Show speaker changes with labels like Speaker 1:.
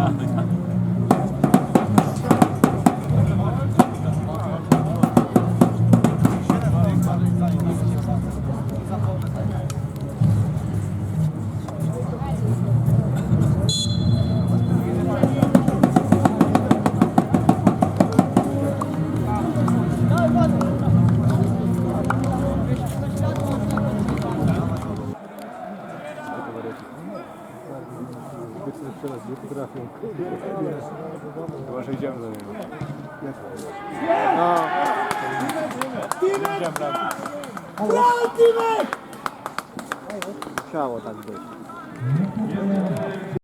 Speaker 1: Yeah. Za
Speaker 2: Chyba, że idziemy do niego.
Speaker 1: Chciało tak być.